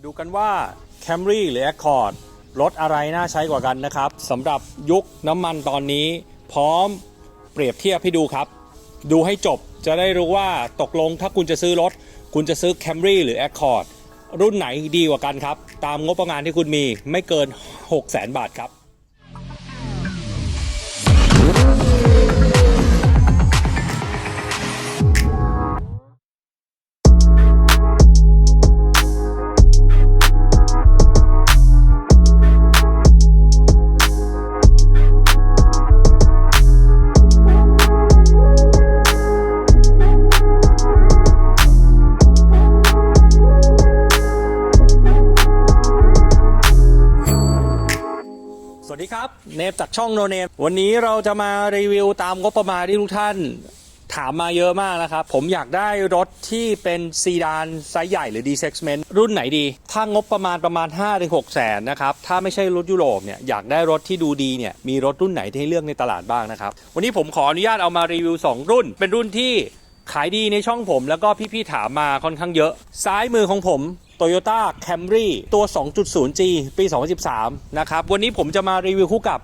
มาดูกันว่า Camry หรือ Accord รถอะไรน่าใช้กว่ากันนะครับสำหรับยุคน้ำมันตอนนี้ พร้อมเปรียบเทียบให้ดูครับ ดูให้จบจะได้รู้ว่าตกลงถ้าคุณจะซื้อรถ คุณจะซื้อ Camry หรือ Accord รุ่นไหนดีกว่ากันครับ ตามงบประมาณที่คุณมีไม่เกิน 6 0 0 0 0 0 บาทครับ ฟจากช่องโนเนมวันนี้เราจะมารีวิวตามงบประมาณที่ทุกท่านถามมาเยอะมากนะครับ ผมอยากได้รถที่เป็นซีดานไซส์ใหญ่หรือ D segment รุ่นไหนดี ถ้างบประมาณประมาณ 5-6 แสนนะครับ ถ้าไม่ใช่รถยุโรปเนี่ยอยากได้รถที่ดูดีเนี่ยมีรถรุ่นไหนที่ให้เลือกในตลาดบ้างนะครับ วันนี้ผมขออนุญาตเอามารีวิว 2 รุ่น เป็นรุ่นที่ขายดีในช่องผม แล้วก็พี่ๆถามมาค่อนข้างเยอะ ซ้ายมือของผม Toyota Camry ตัว 2.0G ปี 2013 นะครับ วันนี้ผมจะมารีวิวคู่กับ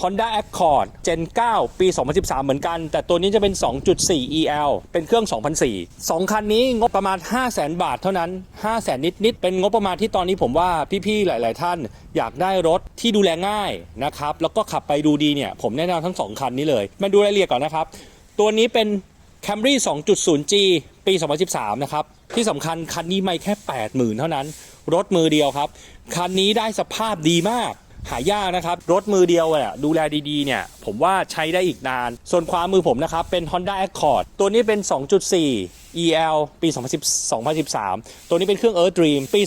Honda Accord Gen 9 ปี 2013 เหมือนกัน แต่ตัวนี้จะเป็น 2.4 EL เป็นเครื่อง 2004 2 คันนี้งบประมาณ 500,000 บาทเท่านั้น 500,000 นิดๆเป็นงบประมาณที่ตอนนี้ผมว่าพี่ๆ หลาย ๆ ท่านอยากได้รถที่ดูแลง่ายนะครับ แล้วก็ขับไปดูดีเนี่ย ผมแนะนำทั้ง 2 คันนี้เลย มาดูรายละเอียดก่อนนะครับ ตัวนี้เป็น Camry 2.0G ปี 2013 นะครับ ที่สำคัญคันนี้ไม่แค่80,000เท่านั้น รถมือเดียวครับ คันนี้ได้สภาพดีมาก หายากนะครับ รถมือเดียวเนี่ยดูแลดีๆเนี่ย ผมว่าใช้ได้อีกนาน ส่วนความมือผมนะครับ เป็น Honda Accord ตัวนี้เป็น 2.4 EL ปี 2010 2013 ตัวนี้เป็นเครื่อง Earth Dream ปี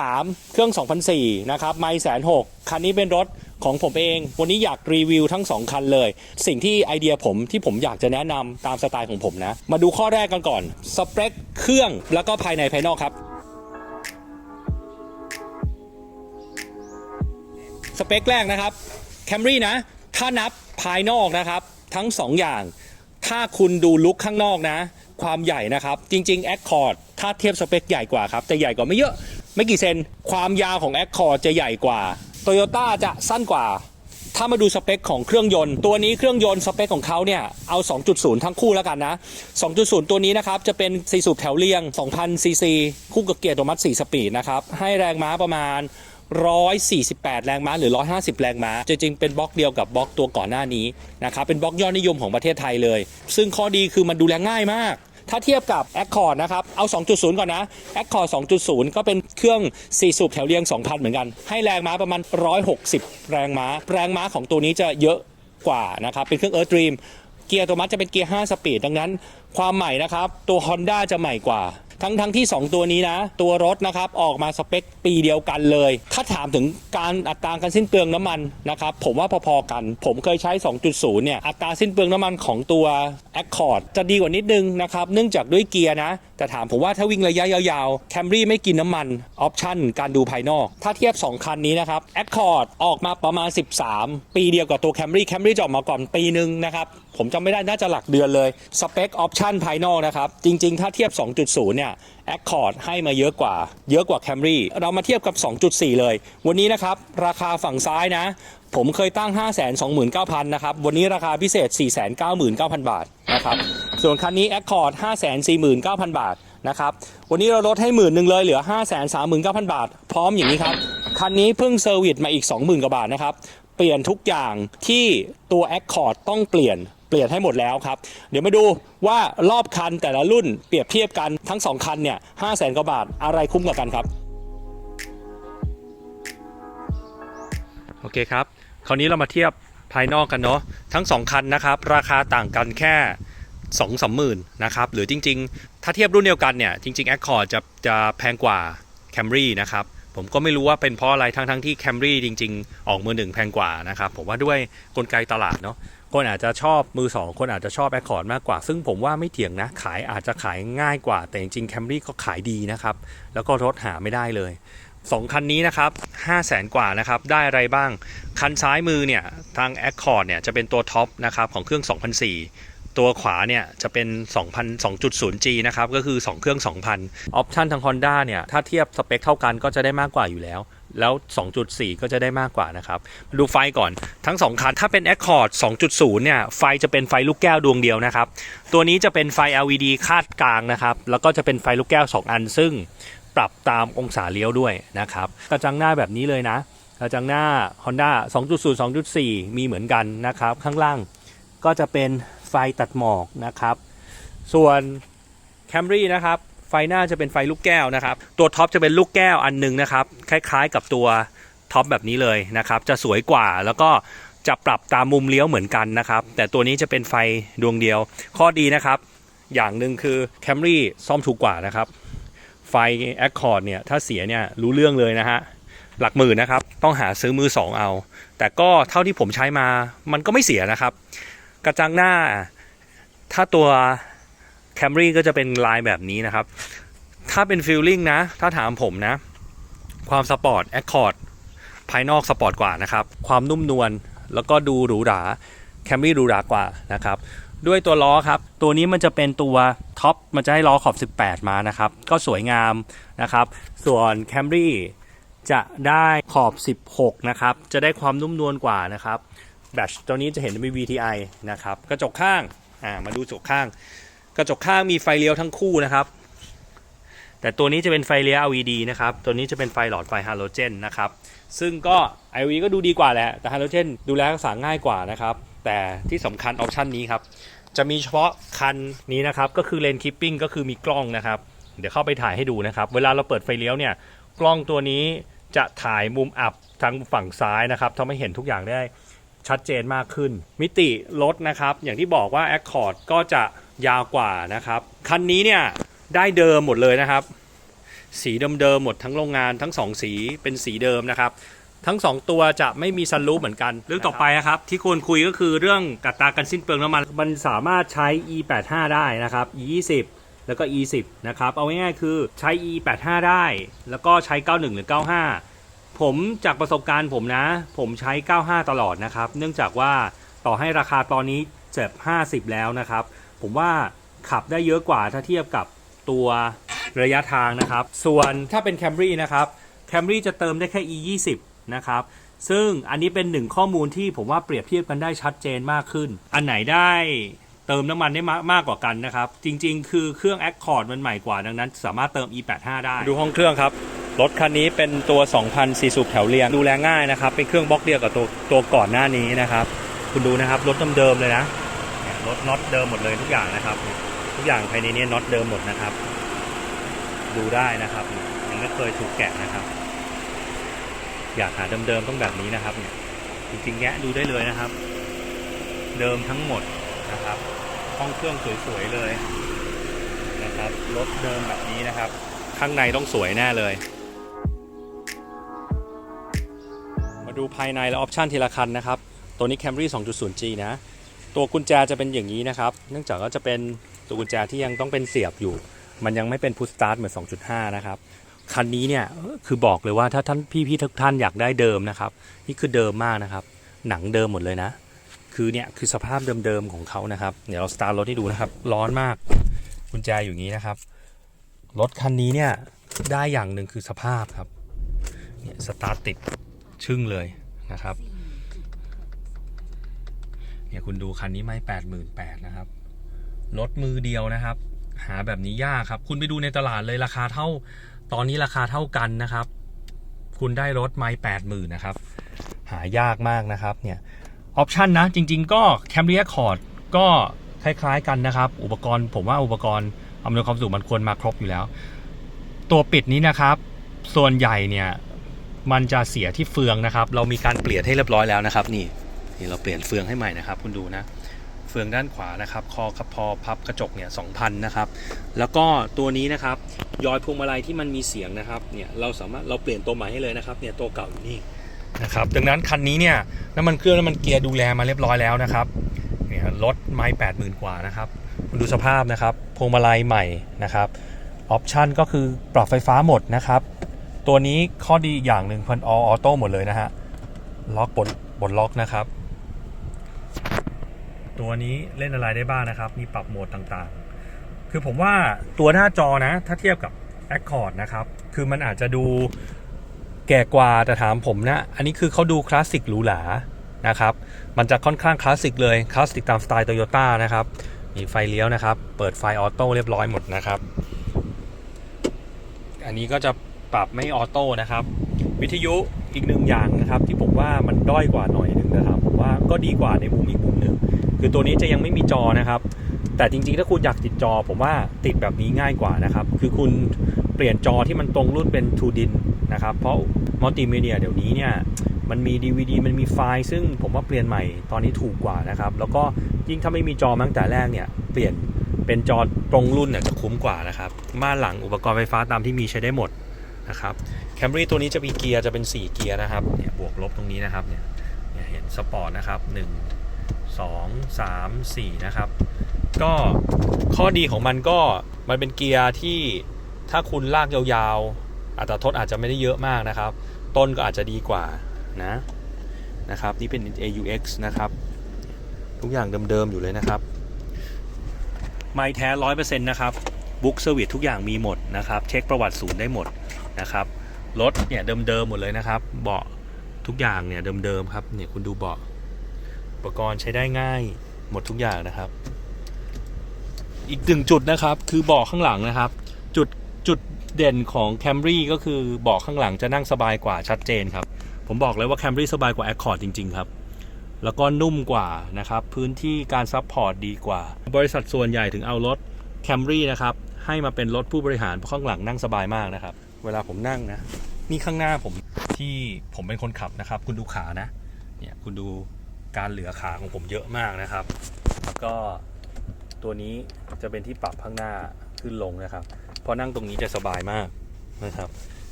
2013 เครื่อง 2004 นะครับ ไม่แสนหกคันนี้เป็นรถ ของผมเอง วันนี้อยากรีวิวทั้ง 2 คันเลย สิ่งที่ไอเดียผมที่ผมอยากจะแนะนำตามสไตล์ของผมนะ มาดูข้อแรกกันก่อนสเปคเครื่องแล้วก็ภายในภายนอกครับสเปคแรกนะครับ Camry นะ ถ้านับภายนอกนะครับ ทั้ง 2 อย่าง ถ้าคุณดูลุคข้างนอกนะ ความใหญ่นะครับ จริง ๆ Accord ถ้าเทียบสเปคใหญ่กว่าครับ แต่ใหญ่กว่าไม่เยอะ ไม่กี่เซน ความยาวของ Accord จะใหญ่กว่า Toyota จะสั้นกว่า ถ้ามาดูสเปคของเครื่องยนต์ ตัวนี้เครื่องยนต์สเปคของเขาเนี่ย เอา 2.0 ทั้งคู่แล้วกันนะ 2.0 ตัวนี้นะครับ จะเป็น4สูบแถวเรียง 2,000 ซีซี คู่กับเกียร์อัตโนมัติ4สปีดนะครับ ให้แรงม้าประมาณ148 แรงม้าหรือ 150 แรงม้า จริง ๆ เป็นบล็อกเดียวกับบล็อกตัวก่อนหน้านี้นะครับ เป็นบล็อกยอดนิยมของประเทศไทยเลย ซึ่งข้อดีคือมันดูแลง่ายมาก ถ้าเทียบกับ Accord นะครับ เอา 2.0 ก่อนนะ Accord 2.0 ก็เป็นเครื่อง 4 สูบแถวเรียง 2,000 เหมือนกัน ให้แรงม้าประมาณ 160 แรงม้า แรงม้าของตัวนี้จะเยอะกว่านะครับ เป็นเครื่อง Earth Dream เกียร์ตัวมัดจะเป็นเกียร์ 5 สปีด ดังนั้น ความใหม่นะครับ ตัว Honda จะใหม่กว่า ทั้งทั้งที่ 2 ตัวนี้นะ ตัวรถนะครับออกมาสเปคปีเดียวกันเลย ถ้าถามถึงการอัตราการสิ้นเปลืองน้ำมันนะครับผมว่าพอๆกัน ผมเคยใช้ 2.0 เนี่ยอัตราสิ้นเปลืองน้ำมันของตัว Accord จะดีกว่านิดนึงนะครับเนื่องจากด้วยเกียร์นะ แต่ถามผมว่าถ้าวิ่งระยะยาวๆ Camry ไม่กินน้ำมัน ออปชั่นการดูภายนอก ถ้าเทียบ 2 คันนี้นะครับ Accord ออกมาประมาณ 13 ปีเดียวกับตัว Camry Camry จะออกมาก่อนปีนึงนะครับ ผมจำไม่ได้น่าจะหลักเดือนเลย สเปคออปชั่นภายนอกนะครับ จริงๆ ถ้าเทียบ 2.0 เนี่ย Accord ให้มาเยอะกว่า เยอะกว่า Camry เรามาเทียบกับ 2.4 เลย วันนี้นะครับราคาฝั่งซ้ายนะ ผมเคยตั้ง 529,000นะครับวันนี้ราคาพิเศษ 499,000 บาท นะครับ ส่วนคันนี้ Accord 549,000 บาทนะครับ วันนี้เราลดให้หมื่นหนึ่งเลยเหลือ 539,000 บาท พร้อมอย่างนี้ครับ คันนี้เพิ่งเซอร์วิสมาอีก 20,000 กว่าบาทนะครับ เปลี่ยนทุกอย่างที่ตัว Accord ต้องเปลี่ยนเปลี่ยนให้หมดแล้วครับ เดี๋ยวมาดูว่ารอบคันแต่ละรุ่นเปรียบเทียบกันทั้ง 2 คันเนี่ย5 0 0 0 0 0กว่าบาทอะไรคุ้มกว่ากันครับ โอเคครับ คราวนี้เรามาเทียบ ภายนอกกันเนาะทั้ง 2 คันนะครับ ราคาต่างกันแค่2 3 0 0 0 0นนะครับหรือจริง ๆ ถ้าเทียบรุ่นเดียวกันเนี่ยจริงๆ Accord จะจะแพงกว่า Camry นะครับผมก็ไม่รู้ว่าเป็นเพราะอะไรทั้งทั้งๆที่ Camry จริง ๆ ออกมือหนึ่งแพงกว่านะครับผมว่าด้วยกลไกตลาดเนาะคนอาจจะชอบมือ 2 คนอาจจะชอบ Accord มากกว่า ซึ่งผมว่าไม่เถียงนะ ขายอาจจะขายง่ายกว่า แต่จริงๆ Camry ก็ขายดีนะครับ แล้วก็รถหาไม่ได้เลย 2 คันนี้นะครับ5 0 0แสนกว่านะครับได้อะไรบ้าง คันซ้ายมือเนี่ยทาง Accord เนี่ยจะเป็นตัวท็อปนะครับของเครื่อง 2004 ตัวขวาเนี่ยจะเป็น 2,000 2.0G นะครับก็คือ 2 เครื่อง 2,000 ออปชันทาง Honda เนี่ยถ้าเทียบสเปคเท่ากันก็จะได้มากกว่าอยู่แล้วแล้ว 2.4 ก็จะได้มากกว่านะครับดูไฟก่อนทั้ง 2 คัน ถ้าเป็น Accord 2.0 เนี่ย ไฟจะเป็นไฟลูกแก้วดวงเดียวนะครับ ตัวนี้จะเป็นไฟ LED คาดกลางนะครับ แล้วก็จะเป็นไฟลูกแก้ว 2 อัน ซึ่ง ปรับตามองศาเลี้ยวด้วยนะครับกระจังหน้าแบบนี้เลยนะกระจังหน้า Honda 2.0 2.4 มีเหมือนกันนะครับ ข้างล่างก็จะเป็นไฟตัดหมอกนะครับ ส่วน Camry นะครับไฟหน้าจะเป็นไฟลูกแก้วนะครับ ตัวท็อปจะเป็นลูกแก้วอันหนึงนะครับ คล้ายๆกับตัวท็อปแบบนี้เลยนะครับ จะสวยกว่าแล้วก็จะปรับตามมุมเลี้ยวเหมือนกันนะครับ แต่ตัวนี้จะเป็นไฟดวงเดียว ข้อดีนะครับ อย่างหนึ่งคือ Camry ซ่อมถูกกว่านะครับ ไฟ Accord เนี่ยถ้าเสียเนี่ยรู้เรื่องเลยนะฮะหลักหมื่นนะครับ ต้องหาซื้อมือสองเอา แต่ก็เท่าที่ผมใช้มามันก็ไม่เสียนะครับ กระจังหน้า ถ้าตัว Camry ก็จะเป็นลายแบบนี้นะครับ ถ้าเป็นฟิลลิ่งนะ ถ้าถามผมนะ ความสปอร์ต Accord ภายนอกสปอร์ตกว่านะครับ ความนุ่มนวลแล้วก็ดูหรูหรา Camry หรูหรากว่านะครับ ด้วยตัวล้อครับ ตัวนี้มันจะเป็นตัวท็อปมันจะให้ล้อขอบ 18 มานะครับ ก็สวยงามนะครับ ส่วน Camry จะได้ขอบ 16 นะครับ จะได้ความนุ่มนวลกว่านะครับแบตตัวนี้จะเห็นเป็น VTI นะครับ กระจกข้างอ่ามาดูกระจกข้าง กระจกข้างมีไฟเลี้ยวทั้งคู่นะครับ แต่ตัวนี้จะเป็นไฟเลี้ยว LED นะครับ ตัวนี้จะเป็นไฟหลอดไฟฮาโลเจนนะครับ ซึ่งก็ LED ก็ดูดีกว่าแหละ แต่ฮาโลเจนดูแลรักษาง่ายกว่านะครับแต่ที่สำคัญออปชันนี้ครับ จะมีเฉพาะคันนี้นะครับ ก็คือเลนคิปปิ้งก็คือมีกล้องนะครับ เดี๋ยวเข้าไปถ่ายให้ดูนะครับ เวลาเราเปิดไฟเลี้ยวเนี่ย กล้องตัวนี้จะถ่ายมุมอับทางฝั่งซ้ายนะครับทำให้เห็นทุกอย่างได้ชัดเจนมากขึ้น มิติรถนะครับ อย่างที่บอกว่า Accord ก็จะยาวกว่านะครับ คันนี้เนี่ยได้เดิมหมดเลยนะครับ สีเดิมๆหมดทั้งโรงงานทั้ง 2 สีเป็นสีเดิมนะครับ ทั้ง 2 ตัวจะไม่มีซันรูฟเหมือนกันเรื่องต่อไปนะครับ ที่ควรคุยก็คือเรื่องกัตรากันสิ้นเปลืองน้ำมัน มันสามารถใช้ E85 ได้นะครับ E20 แล้วก็ E10 นะครับ เอาง่ายๆคือใช้ E85 ได้ แล้วก็ใช้ 91 หรือ 95 ผมจากประสบการณ์ผมนะ ผมใช้ 95 ตลอดนะครับ เนื่องจากว่าต่อให้ราคาตอนนี้เจ็บ50 แล้วนะครับ ผมว่าขับได้เยอะกว่าถ้าเทียบกับตัวระยะทางนะครับ ส่วนถ้าเป็น Camry นะครับ Camry จะเติมได้แค่ E20 นะครับ ซึ่งอันนี้เป็นหนึ่งข้อมูลที่ผมว่าเปรียบเทียบกันได้ชัดเจนมากขึ้น อันไหนได้เติมน้ำมันได้มากมากกว่ากันนะครับ จริงๆ คือเครื่อง Accord มันใหม่กว่าดังนั้น สามารถเติม E85 ได้ ดูห้องเครื่องครับ รถคันนี้เป็นตัว 2,000 ซีสูบแถวเรียง ดูแลง่ายนะครับ เป็นเครื่องบล็อกเดียวกับตัวตัวก่อนหน้านี้นะครับ คุณดูนะครับ รถเดิมๆเลยนะรถน็อตเดิมหมดเลยทุกอย่างนะครับ ทุกอย่างภายในนี้น็อตเดิมหมดนะครับ ดูได้นะครับ ยังไม่เคยถูกแกะนะครับ อยากหาเดิมๆต้องแบบนี้นะครับเนี่ยจริงๆแงะดูได้เลยนะครับ เดิมทั้งหมดนะครับห้องเครื่องสวยๆเลยนะครับรถเดิมแบบนี้นะครับ ข้างในต้องสวยแน่เลย มาดูภายในและออปชันทีละคันนะครับ ตัวนี้ Camry 2.0G นะ ตัวกุญแจจะเป็นอย่างนี้นะครับ เนื่องจากว่าจะเป็นตัวกุญแจที่ยังต้องเป็นเสียบอยู่ มันยังไม่เป็น push start เหมือน 2.5 นะครับ คันนี้เนี่ยคือบอกเลยว่าถ้าท่านพี่ๆทุกท่านอยากได้เดิมนะครับ นี่คือเดิมมากนะครับ หนังเดิมหมดเลยนะ คือเนี่ยคือสภาพเดิมๆของเขานะครับ เดี๋ยวเราสตาร์ทรถให้ดูนะครับ ร้อนมากกุญแจอยู่อย่างนี้นะครับ รถคันนี้เนี่ยได้อย่างหนึ่งคือสภาพครับ เนี่ยสตาร์ทติดชึ่งเลยนะครับ เนี่ยคุณดูคันนี้ไม่แปดหมื่นแปดนะครับ รถมือเดียวนะครับ หาแบบนี้ยากครับ คุณไปดูในตลาดเลยราคาเท่า ตอนนี้ราคาเท่ากันนะครับ คุณได้รถไม่แปดหมื่นนะครับ หายากมากนะครับเนี่ยออปชันนะ จริง ๆ ก็ Camry Accord ก็คล้ายๆกันนะครับ อุปกรณ์ผมว่าอุปกรณ์อำนวยความสะดวกมันควรมาครบอยู่แล้ว ตัวปิดนี้นะครับ ส่วนใหญ่เนี่ยมันจะเสียที่เฟืองนะครับ เรามีการเปลี่ยนให้เรียบร้อยแล้วนะครับ นี่นี่เราเปลี่ยนเฟืองให้ใหม่นะครับ คุณดูนะ เฟืองด้านขวานะครับ คอครับพอพับกระจกเนี่ยสองพันนะครับ แล้วก็ตัวนี้นะครับ ยอยพวงมาลัยที่มันมีเสียงนะครับ เนี่ยเราสามารถเราเปลี่ยนตัวใหม่ให้เลยนะครับ เนี่ยตัวเก่าอยู่นี่นะครับ ดังนั้นคันนี้เนี่ยน้ำมันเครื่องน้ำมันเกียร์ดูแลมาเรียบร้อยแล้วนะครับ เนี่ยรถไม่แปดหมื่นกว่านะครับคุณดูสภาพนะครับ พวงมาลัยใหม่นะครับออปชันก็คือปรับไฟฟ้าหมดนะครับ ตัวนี้ข้อดีอย่างหนึ่งพันออโต้หมดเลยนะฮะ ล็อกบนบนล็อกนะครับ ตัวนี้เล่นอะไรได้บ้างนะครับ มีปรับโหมดต่างๆ คือผมว่าตัวหน้าจอนะ ถ้าเทียบกับ Accord นะครับ คือมันอาจจะดูแก่กว่าแต่ถามผมนะ อันนี้คือเขาดูคลาสสิกหรูหรานะครับ มันจะค่อนข้างคลาสสิกเลย คลาสสิกตามสไตล์โตโยต้านะครับ มีไฟเลี้ยวนะครับ เปิดไฟออโต้เรียบร้อยหมดนะครับ อันนี้ก็จะปรับไม่ออโต้นะครับ วิทยุอีกหนึ่งอย่างนะครับ ที่ผมว่ามันด้อยกว่าหน่อยหนึ่งนะครับผมว่าก็ดีกว่าในมุมอีกมุมหนึ่ง คือตัวนี้จะยังไม่มีจอนะครับ แต่จริงๆ ถ้าคุณอยากติดจอ ผมว่าติดแบบนี้ง่ายกว่านะครับ คือคุณเปลี่ยนจอที่มันตรงรุ่นเป็น2ดินนะครับ เพราะมัลติมีเดียเดี๋ยวนี้เนี่ยมันมี DVD มันมีไฟล์ ซึ่งผมว่าเปลี่ยนใหม่ตอนนี้ถูกกว่านะครับ แล้วก็ยิ่งถ้าไม่มีจอมาตั้งแต่แรกเนี่ย เปลี่ยนเป็นจอตรงรุ่นเนี่ยจะคุ้มกว่านะครับมานหลังอุปกรณ์ไฟฟ้าตามที่มีใช้ได้หมดนะครับแคมรี่ตัวนี้จะมีเกียร์จะเป็น 4 เกียร์นะครับเนี่ยบวกลบตรงนี้นะครับเนี่ยเนี่ยเห็นสปอร์ตนะครับ1 2 3 4 นะครับ ก็ข้อดีของมันก็มันเป็นเกียร์ที่ถ้าคุณลากยาวๆอัตราทษอาจจะไม่ได้เยอะมากนะครับ ต้นก็อาจจะดีกว่านะนะครับนี่เป็น AUX นะครับ ทุกอย่างเดิมๆอยู่เลยนะครับไม่แท้100%นะครับบุ๊กเซอร์วิสทุกอย่างมีหมดนะครับ เช็คประวัติศูนย์ได้หมดนะครับรถเนี่ยเดิมๆหมดเลยนะครับ เบาะทุกอย่างเนี่ยเดิมๆครับเนี่ยคุณดูเบาะ อุปกรณ์ใช้ได้ง่ายหมดทุกอย่างนะครับ อีกหนึ่งจุดนะครับคือเบาะข้างหลังนะครับ จุดจุดเด่นของ Camry ก็คือเบาะข้างหลังจะนั่งสบายกว่าชัดเจนครับ ผมบอกเลยว่า Camry สบายกว่า Accord จริง ๆ ครับ แล้วก็นุ่มกว่านะครับ พื้นที่การซัพพอร์ตดีกว่า บริษัทส่วนใหญ่ถึงเอารถ Camry นะครับ ให้มาเป็นรถผู้บริหารเพราะข้างหลังนั่งสบายมากนะครับ เวลาผมนั่งนะ นี่ข้างหน้าผมที่ผมเป็นคนขับนะครับ คุณดูขานะ เนี่ยคุณดู การเหลือขาของผมเยอะมากนะครับ แล้วก็ตัวนี้จะเป็นที่ปรับข้างหน้าขึ้นลงนะครับ พอนั่งตรงนี้จะสบายมากนะครับ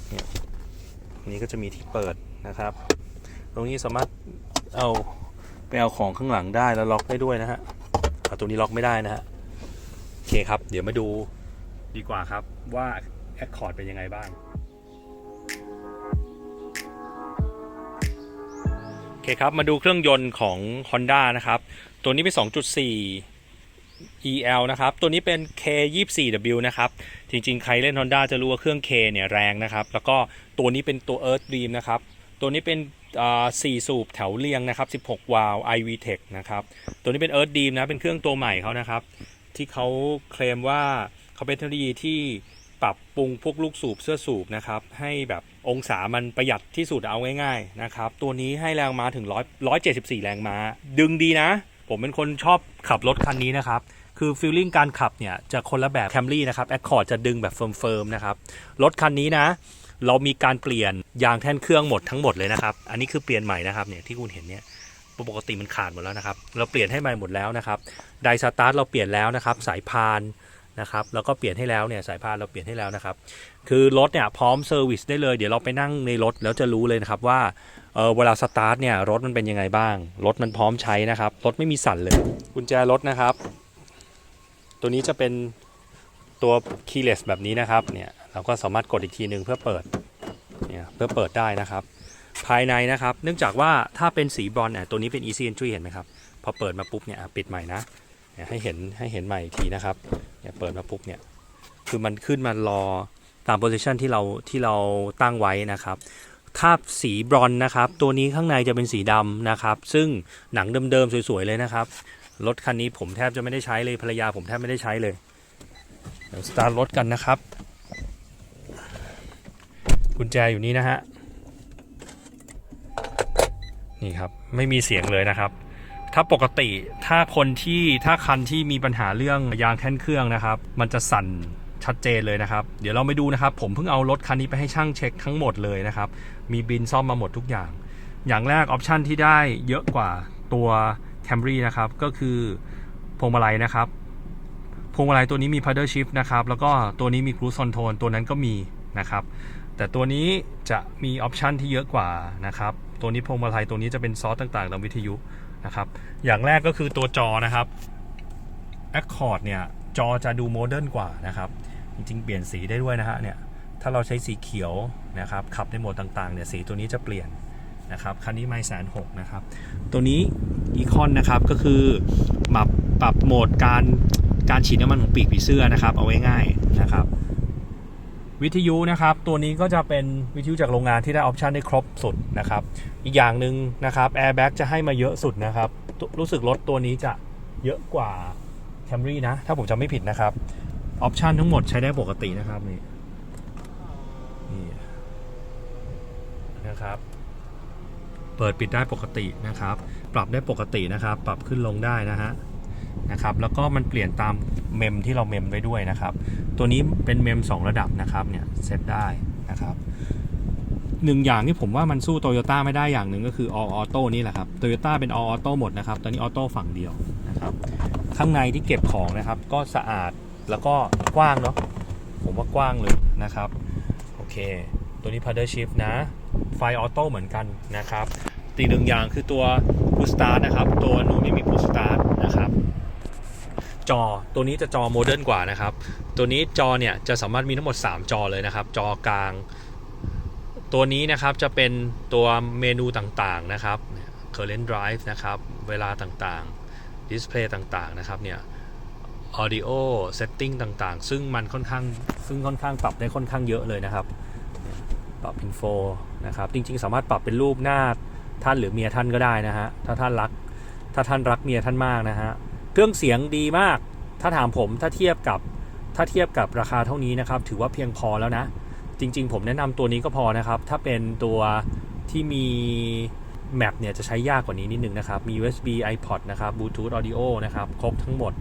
เนี่ยนี้ก็จะมีที่เปิดนะครับ ตรงนี้สามารถเอาไปเอาของข้างหลังได้แล้วล็อกได้ด้วยนะฮะเอาตรงนี้ล็อกไม่ได้นะฮะโอเคครับ เดี๋ยวมาดูดีกว่าครับว่า Accord เป็นยังไงบ้าง คครับ มาดูเครื่องยนต์ของ Honda นะครับ ตัวนี้เป็น 2.4 EL นะครับ ตัวนี้เป็น K24W นะครับ จริงๆ ใครเล่น Honda จะรู้ว่าเครื่อง K เนี่ยแรงนะครับ แล้วก็ตัวนี้เป็นตัว Earth Dream นะครับ ตัวนี้เป็นอ่สูบแถวเรียงนะครับ 16 วาล์ว iVTEC นะครับ ตัวนี้เป็น Earth Dream นะ เป็นเครื่องตัวใหม่เขานะครับ ที่เขาเคลมว่าเขาเป็นเทคโนโลยีที่ ปรับปรุงพวกลูกสูบเสื้อสูบนะครับ ให้แบบองศามันประหยัดที่สุดเอาง่ายๆนะครับ ตัวนี้ให้แรงม้าถึง100 174 แรงม้า ดึงดีนะ ผมเป็นคนชอบขับรถคันนี้นะครับ คือฟีลลิ่งการขับเนี่ย จะคนละแบบ Camry นะครับ Accord จะดึงแบบเฟิร์มๆนะครับ รถคันนี้นะ เรามีการเปลี่ยนยางแท่นเครื่องหมดทั้งหมดเลยนะครับ อันนี้คือเปลี่ยนใหม่นะครับเนี่ยที่คุณเห็นเนี่ยปกติมันขาดหมดแล้วนะครับ เราเปลี่ยนให้ใหม่หมดแล้วนะครับ ไดสตาร์ทเราเปลี่ยนแล้วนะครับ สายพาน นะครับแล้วก็เปลี่ยนให้แล้วเนี่ยสายพานเราเปลี่ยนให้แล้วนะครับ คือรถเนี่ยพร้อมเซอร์วิสได้เลย เดี๋ยวเราไปนั่งในรถแล้วจะรู้เลยนะครับว่าเออเวลาสตาร์ทเนี่ยรถมันเป็นยังไงบ้าง รถมันพร้อมใช้นะครับ รถไม่มีสั่นเลย กุญแจรถนะครับ ตัวนี้จะเป็นตัว keyless แบบนี้นะครับเนี่ยเราก็สามารถกดอีกทีหนึ่งเพื่อเปิดเนี่ยเพื่อเปิดได้นะครับ ภายในนะครับ เนื่องจากว่าถ้าเป็นสีบรอนเนี่ยตัวนี้เป็น easy entry เห็นไหมครับพอเปิดมาปุ๊บเนี่ยปิดใหม่นะ ให้เห็นให้เห็นใหม่อีกทีนะครับเนี่ยเปิดมาปุ๊บเนี่ยคือมันขึ้นมารอตาม position ที่เราที่เราตั้งไว้นะครับถ้าสีบรอนนะครับ ตัวนี้ข้างในจะเป็นสีดำนะครับ ซึ่งหนังเดิมๆสวยๆเลยนะครับ รถคันนี้ผมแทบจะไม่ได้ใช้เลยภรรยาผมแทบไม่ได้ใช้เลยเดี๋ยวสตาร์ทรถกันนะครับ กุญแจอยู่นี่นะฮะนี่ครับไม่มีเสียงเลยนะครับ ถ้าปกติถ้าคนที่ถ้าคันที่มีปัญหาเรื่องยางแท่นเครื่องนะครับ มันจะสั่นชัดเจนเลยนะครับ เดี๋ยวเราไปดูนะครับ ผมเพิ่งเอารถคันนี้ไปให้ช่างเช็คทั้งหมดเลยนะครับ มีบินซ่อมมาหมดทุกอย่าง อย่างแรกออปชันที่ได้เยอะกว่าตัว Camry นะครับ ก็คือพวงมาลัยนะครับพวงมาลัยตัวนี้มี paddle shift นะครับ แล้วก็ตัวนี้มี cruise control ตัวนั้นก็มีนะครับ แต่ตัวนี้จะมีออปชันที่เยอะกว่านะครับ ตัวนี้พวงมาลัยตัวนี้จะเป็นซอสต่างๆตามวิทยุ นะครับอย่างแรกก็คือตัวจอนะครับ Accord เนี่ยจอจะดูโมเดิร์นกว่านะครับ จริงๆ เปลี่ยนสีได้ด้วยนะฮะเนี่ยถ้าเราใช้สีเขียวนะครับขับในโหมดต่างๆเนี่ยสีตัวนี้จะเปลี่ยนนะครับคันนี้ไม่แสนหกนะครับ ตัวนี้อีคอนนะครับก็คือปรับปรับโหมดการการฉีดน้ำมันของปีกผีเสื้อนะครับ เอาไว้ง่ายนะครับ วิทยุนะครับ ตัวนี้ก็จะเป็นวิทยุจากโรงงานที่ได้ออปชันได้ครบสุดนะครับ อีกอย่างหนึ่งนะครับแอร์แบ็กจะให้มาเยอะสุดนะครับ รู้สึกรถตัวนี้จะเยอะกว่า Camry นะ ถ้าผมจำไม่ผิดนะครับออปชันทั้งหมดใช้ได้ปกตินะครับนี่นี่นะครับเปิดปิดได้ปกตินะครับ ปรับได้ปกตินะครับ ปรับขึ้นลงได้นะฮะนะครับ แล้วก็มันเปลี่ยนตามเมมที่เราเมมไว้ด้วยนะครับ ตัวนี้เป็นเมม 2 ระดับนะครับเนี่ยเซตได้นะครับ หนึ่งอย่างที่ผมว่ามันสู้โตโยต้าไม่ได้อย่างหนึ่งก็คือ All Auto นี่แหละครับโตโยต้าเป็น All Auto หมดนะครับ ตอนนี้ออโต้ฝั่งเดียวนะครับ ข้างในที่เก็บของนะครับ ก็สะอาดแล้วก็กว้างเนาะผมว่ากว้างเลยนะครับ โอเค ตัวนี้ paddle shift นะ ไฟออโต้เหมือนกันนะครับตีหนึ่งอย่างคือตัว push start นะครับ ตัวนู้นไม่มี push start นะครับ จอตัวนี้จะจอโมเดิร์นกว่านะครับ ตัวนี้จอเนี่ยจะสามารถมีทั้งหมด 3 จอเลยนะครับ จอกลาง ตัวนี้นะครับจะเป็นตัวเมนูต่างๆนะครับ current drive นะครับ เวลาต่างๆดิสเพลย์ต่างๆ นะครับเนี่ย audio setting ต่างๆ ซึ่งมันค่อนข้างซึ่งค่อนข้างปรับได้ค่อนข้างเยอะเลยนะครับ ปรับ info นะครับ จริงๆ สามารถปรับเป็นรูปหน้าท่านหรือเมียท่านก็ได้นะฮะ ถ้าท่านรัก ถ้าท่านรักเมียท่านมากนะฮะ เครื่องเสียงดีมาก ถ้าถามผมถ้าเทียบกับถ้าเทียบกับราคาเท่านี้นะครับ ถือว่าเพียงพอแล้วนะ จริง ๆ ผมแนะนำตัวนี้ก็พอนะครับ ถ้าเป็นตัวที่มีแมปเนี่ยจะใช้ยากกว่านี้นิดนึงนะครับ มี USB iPod นะครับ Bluetooth Audio นะครับ ครบทั้งหมด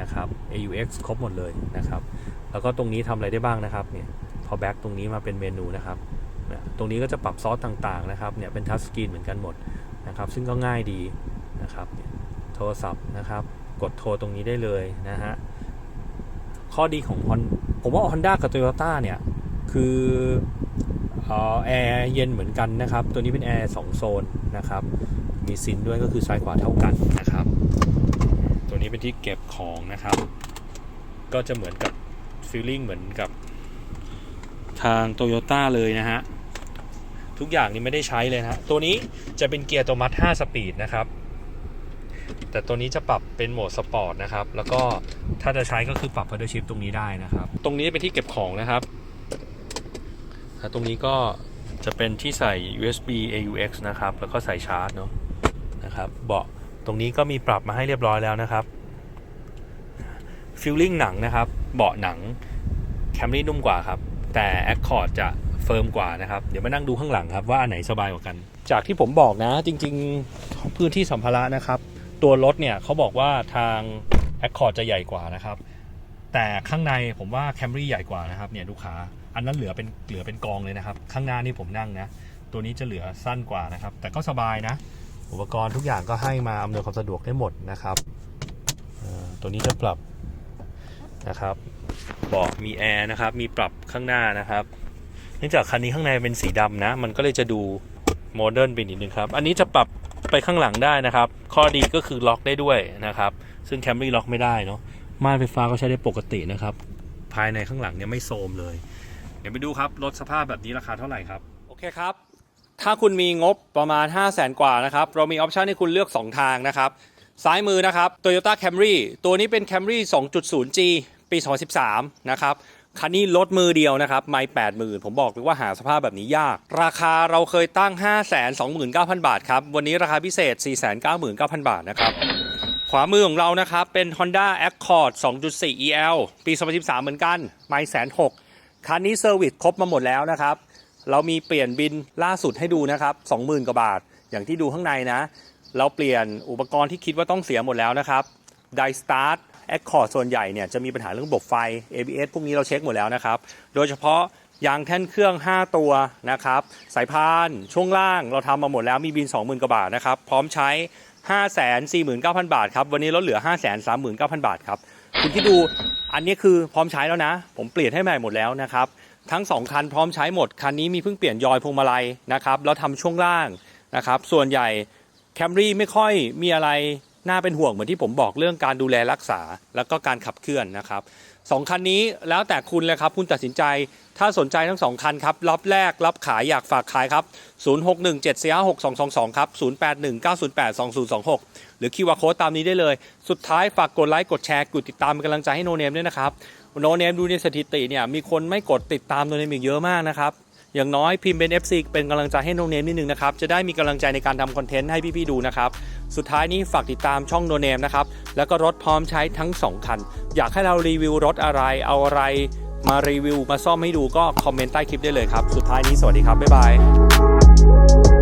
นะครับ AUX ครบหมดเลยนะครับ แล้วก็ตรงนี้ทำอะไรได้บ้างนะครับ เนี่ย พอแบ็กตรงนี้มาเป็นเมนูนะครับเนี่ยตรงนี้ก็จะปรับซอสต่างๆนะครับ เนี่ยเป็นทัชสกรีนเหมือนกันหมดนะครับ ซึ่งก็ง่ายดีนะครับ โทรศัพท์นะครับ กดโทรตรงนี้ได้เลยนะฮะ ข้อดีของ Hon- ผมว่า Honda กับ Toyota เนี่ย คืออแอร์เย็นเหมือนกันนะครับ ตัวนี้เป็นแอร์2โซนนะครับ มีซินด้วยก็คือซ้ายขวาเท่ากันนะครับ ตัวนี้เป็นที่เก็บของนะครับ ก็จะเหมือนกับฟีลลิ่งเหมือนกับทาง Toyota เลยนะฮะ ทุกอย่างนี้ไม่ได้ใช้เลยนะฮะตัวนี้จะเป็นเกียร์ตัวมัด5สปีดนะครับ แต่ตัวนี้จะปรับเป็นโหมดสปอร์ตนะครับ แล้วก็ถ้าจะใช้ก็คือปรับ paddle shift ตรงนี้ได้นะครับ ตรงนี้เป็นที่เก็บของนะครับ ตรงนี้ก็จะเป็นที่ใส่ USB AUX นะครับ แล้วก็ใส่ชาร์จเนาะนะครับเบาะตรงนี้ก็มีปรับมาให้เรียบร้อยแล้วนะครับฟิลลิ่งหนังนะครับ เบาะหนัง Camry นุ่มกว่าครับ แต่ Accord จะเฟิร์มกว่านะครับ เดี๋ยวมานั่งดูข้างหลังครับว่าอันไหนสบายกว่ากัน จากที่ผมบอกนะจริงๆ พื้นที่สัมภาระนะครับ ตัวรถเนี่ยเขาบอกว่าทาง Accord จะใหญ่กว่านะครับ แต่ข้างในผมว่า Camry ใหญ่กว่านะครับเนี่ยลูกค้า อันนั้นเหลือเป็นเหลือเป็นกองเลยนะครับ ข้างหน้านี่ผมนั่งนะ ตัวนี้จะเหลือสั้นกว่านะครับ แต่ก็สบายนะ อุปกรณ์ทุกอย่างก็ให้มาอำนวยความสะดวกได้หมดนะครับตัวนี้จะปรับนะครับเบอกมีแอร์นะครับ มีปรับข้างหน้านะครับ เนื่องจากคันนี้ข้างในเป็นสีดำนะ มันก็เลยจะดูโมเดิร์นไปนิดนึงครับ อันนี้จะปรับไปข้างหลังได้นะครับ ข้อดีก็คือล็อกได้ด้วยนะครับ ซึ่ง Camry ล็อกไม่ได้เนาะม่านไฟฟ้าก็ใช้ได้ปกตินะครับ ภายในข้างหลังเนี่ยไม่โทรมเลย เดี๋ยวไปดูครับรถสภาพแบบนี้ราคาเท่าไหร่ครับ โอเคครับ ถ้าคุณมีงบประมาณ 5 0 0แสนกว่านะครับ เรามีออปชันให้คุณเลือก 2 ทางนะครับ ซ้ายมือนะครับ Toyota Camry ตัวนี้เป็น Camry 2.0G ปี 2013 นะครับคันนี้ลดมือเดียวนะครับ ไม่80,000ผมบอกเลยว่าหาสภาพแบบนี้ยาก ราคาเราเคยตั้ง 529,000 บาทครับ วันนี้ราคาพิเศษ 499,000 บาทนะครับ ขวามือของเรานะครับ เป็น Honda Accord 2.4 EL ปี 2013 เหมือนกัน ไม่แสนหก คันนี้เซอร์วิสครบมาหมดแล้วนะครับ เรามีเปลี่ยนบินล่าสุดให้ดูนะครับ 20,000 กว่าบาท อย่างที่ดูข้างในนะ เราเปลี่ยนอุปกรณ์ที่คิดว่าต้องเสียหมดแล้วนะครับไดสตาร์ทแอคคอร์ดส่วนใหญ่เนี่ยจะมีปัญหาเรื่องระบบไฟ ABS พวกนี้เราเช็คหมดแล้วนะครับ โดยเฉพาะยางแท่นเครื่อง 5 ตัวนะครับ สายพานช่วงล่างเราทำมาหมดแล้วมีบิน 20,000 กว่าบาทนะครับ พร้อมใช้ 549,000 บาทครับ วันนี้ลดเหลือ 539,000 บาทครับ คุณคิดดู อันนี้คือพร้อมใช้แล้วนะ ผมเปลี่ยนให้ใหม่หมดแล้วนะครับ ทั้ง 2 คันพร้อมใช้หมด คันนี้มีเพิ่งเปลี่ยนยอยพวงมาลัยนะครับแล้วทำช่วงล่างนะครับ ส่วนใหญ่แคมรี่ไม่ค่อยมีอะไรน่าเป็นห่วงเหมือนที่ผมบอกเรื่องการดูแลรักษา แล้วก็การขับเคลื่อนนะครับ สองคันนี้แล้วแต่คุณเลยครับ คุณตัดสินใจ ถ้าสนใจทั้งสองคันครับรับแรกรับขายอยากฝากขายครับ 0617456222 ครับ 0819082026 หรือคิวอาร์โค้ดตามนี้ได้เลย สุดท้ายฝากกดไลค์กดแชร์กดติดตามเป็นกำลังใจให้โนเนมด้วยนะครับโนเนมดูในสถิติเนี่ยมีคนไม่กดติดตามโนเนมอีกเยอะมากนะครับ อย่างน้อยพิมพ์เป็น FC เป็นกำลังใจให้โนเนมนิดนึงนะครับ จะได้มีกำลังใจในการทำคอนเทนต์ให้พี่ๆดูนะครับ สุดท้ายนี้ฝากติดตามช่องโนเนมนะครับ แล้วก็รถพร้อมใช้ทั้ง 2 คัน อยากให้เรารีวิวรถอะไร เอาอะไรมารีวิว มาซ่อมให้ดูก็คอมเมนต์ใต้คลิปได้เลยครับ สุดท้ายนี้สวัสดีครับ บ๊ายบาย